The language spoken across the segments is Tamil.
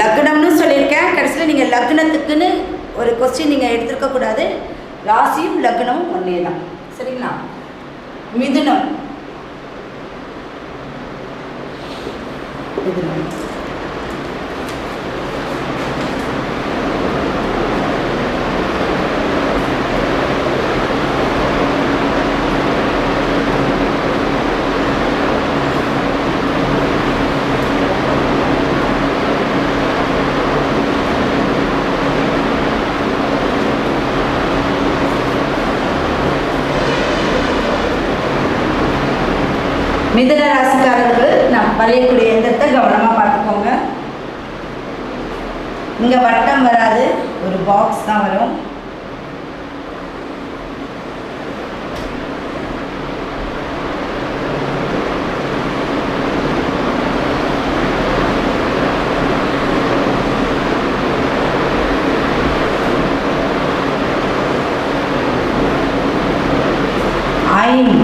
லக்னம்னு சொல்லியிருக்கேன். கடைசியில் நீங்கள் லக்னத்துக்குன்னு ஒரு கொஸ்டின் நீங்கள் எடுத்துருக்கக்கூடாது ராசியும் லக்னமும் ஒன்றே தான் சரிங்களா? மிதுனம். மிதுனம். மிதன ராசிக்காரர்கள் நான் வரையக்கூடிய எந்தத்தை கவனமாக பார்த்துக்கோங்க. இங்கே வட்டம் வராது. ஒரு பாக்ஸ் தான் வரும் ஐம்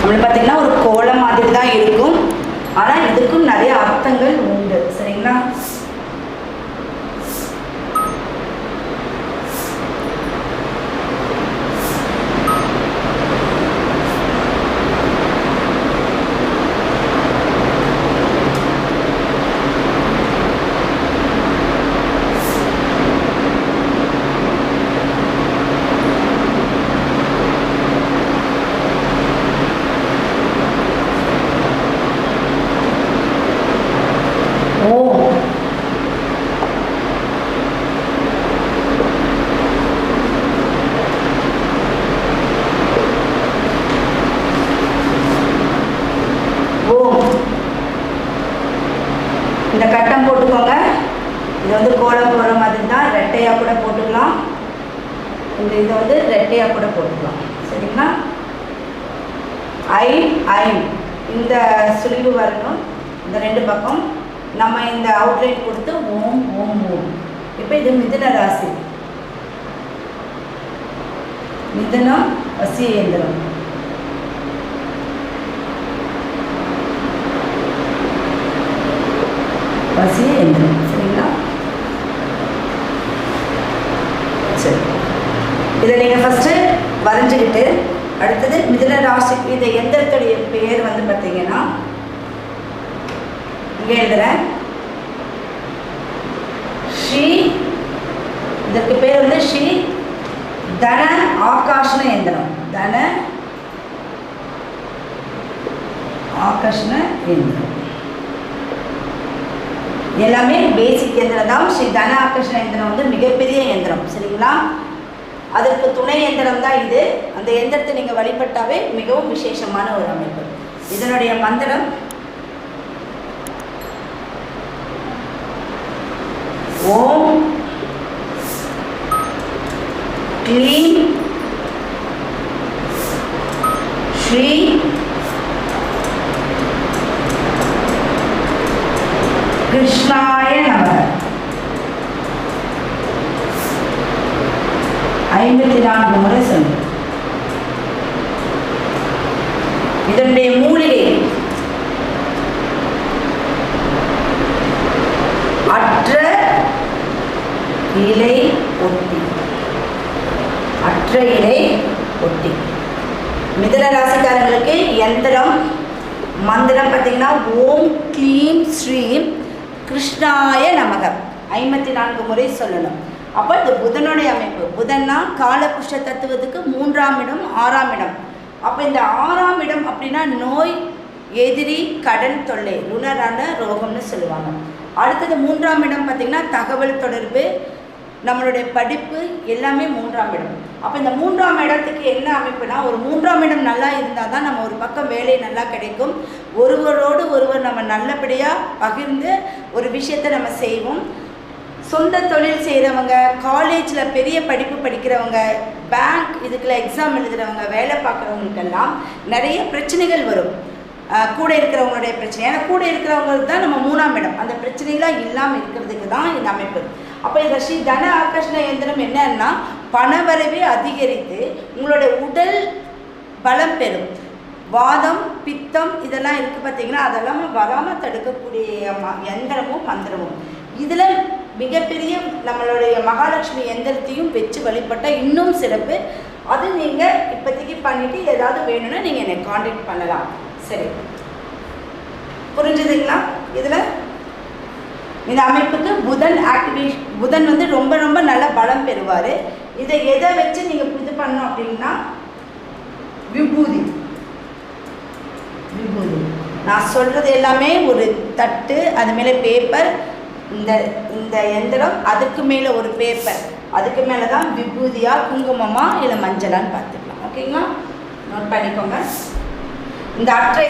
நம்மளுக்கு பார்த்தீங்கன்னா ஒரு கோலம் மாதிரி தான் இருக்கும். ஆனால் இதுக்கும் நிறைய அர்த்தங்கள் உண்டு சரிங்களா ஓ. ஓ. இந்த கட்டம் போட்டுக்கோங்க. இது வந்து கோலம் போடுற மாதிரி தான் ரெட்டையாக கூட போட்டுக்கலாம். இந்த இதை வந்து ரெட்டையாக கூட போட்டுக்கலாம். சரிங்களா? ஐ ஐ இந்த சுழிவு வரணும். இந்த ரெண்டு பக்கம். நம்ம இந்த அவுட்லைன் கொடுத்து ஓம் ஓம் ஓம். இப்போ இது மிதுன ராசி. மிதுனம் வசியேந்திரம். வசியேந்திரம் சரிங்களா? சரி. இதை நீங்கள் ஃபஸ்ட்டு வரைஞ்சிக்கிட்டு அடுத்தது மிதுன ராசிக்கு இந்த எந்திரத்துடைய பேர் வந்து பார்த்தீங்கன்னா இங்கே எழுதுறேன் ஸ்ரீ இதற்கு பேர் வந்து ஸ்ரீ தன ஆகாஷ்ன எந்திரம். தன ஆகாஷ்ன எந்திரம். எல்லாமே பேசிக் எந்திரம் தான். ஸ்ரீ தன ஆகர்ஷண எந்திரம் வந்து மிகப்பெரிய எந்திரம் சரிங்களா? அதற்கு துணை எந்திரம் தான் இது. அந்த எந்திரத்தை நீங்கள் வழிபட்டாவே மிகவும் விசேஷமான ஒரு அமைப்பு. இதனுடைய மந்திரம் ஓம் க்ளீம் ஸ்ரீ. கிருஷ்ணாய நம. ஐம்பத்தி நான்கு முறை சொல்லு இதனுடைய மூலிகை. அற்ற இலை ஒட்டி. அற்ற இலை ஒட்டி. மிதன ராசிக்காரங்களுக்கு யந்திரம் மந்திரம் பார்த்தீங்கன்னா ஓம் க்ளீம் ஸ்ரீம் கிருஷ்ணாய நமக ஐம்பத்தி நான்கு முறை சொல்லணும். அப்போ இந்த புதனுடைய அமைப்பு. புதன்னா காலபுஷ்ட தத்துவத்துக்கு மூன்றாம் இடம் ஆறாம் இடம். அப்போ இந்த ஆறாம் இடம் அப்படின்னா நோய் எதிரி கடன் தொல்லை. ருணரான ரோகம்னு சொல்லுவாங்க. அடுத்தது மூன்றாம் இடம் பார்த்திங்கன்னா தகவல் தொடர்பு நம்மளுடைய படிப்பு எல்லாமே மூன்றாம் இடம். அப்போ இந்த மூன்றாம் இடத்துக்கு என்ன அமைப்புனா ஒரு மூன்றாம் இடம் நல்லா இருந்தால் தான் நம்ம ஒரு பக்கம் வேலை நல்லா கிடைக்கும். ஒருவரோடு ஒருவர் நம்ம நல்லபடியாக பகிர்ந்து ஒரு விஷயத்தை நம்ம செய்வோம். சொந்த தொழில் செய்கிறவங்க காலேஜில் பெரிய படிப்பு படிக்கிறவங்க பேங்க் இதுக்குள்ள எக்ஸாம் எழுதுகிறவங்க வேலை பார்க்குறவங்களுக்கெல்லாம் நிறைய பிரச்சனைகள் வரும். கூட இருக்கிறவங்களுடைய பிரச்சனை. ஏன்னா கூட இருக்கிறவங்களுக்கு தான் நம்ம மூணாம் இடம். அந்த பிரச்சனைகளாக இல்லாமல் இருக்கிறதுக்கு தான் இந்த அமைப்பு. அப்போ இந்த ஸ்ரீ தன ஆகர்ஷண எந்திரம் என்னன்னா பணவரவை அதிகரித்து உங்களுடைய உடல் பலம் பெறும். வாதம் பித்தம் இதெல்லாம் இருக்குது பார்த்தீங்கன்னா அதெல்லாம் வராமல் தடுக்கக்கூடிய ம எந்திரமும் மந்திரமும். இதில் மிகப்பெரிய நம்மளுடைய மகாலட்சுமி எந்திரத்தையும் வச்சு வழிபட்டால் இன்னும் சிறப்பு. அது நீங்கள் இப்போதைக்கு பண்ணிவிட்டு ஏதாவது வேணும்னா நீங்கள் என்னை காண்டாக்ட் பண்ணலாம். சரி. புரிஞ்சுதுங்களா? இதில் இந்த அமைப்புக்கு புதன் ஆக்டிவேஷ் புதன் வந்து ரொம்ப ரொம்ப நல்ல பலம் பெறுவார். இதை எதை வச்சு நீங்கள் இது பண்ணோம் அப்படின்னா விபூதி. விபூதி. நான் சொல்கிறது எல்லாமே ஒரு தட்டு அது மேலே பேப்பர் இந்த இந்த எந்திரம் அதுக்கு மேலே ஒரு பேப்பர் அதுக்கு மேலே தான் விபூதியா குங்குமமா இல்லை மஞ்சளான்னு பார்த்துக்கலாம். ஓகேங்களா? நோட் பண்ணிக்கோங்க. இந்த அற்றை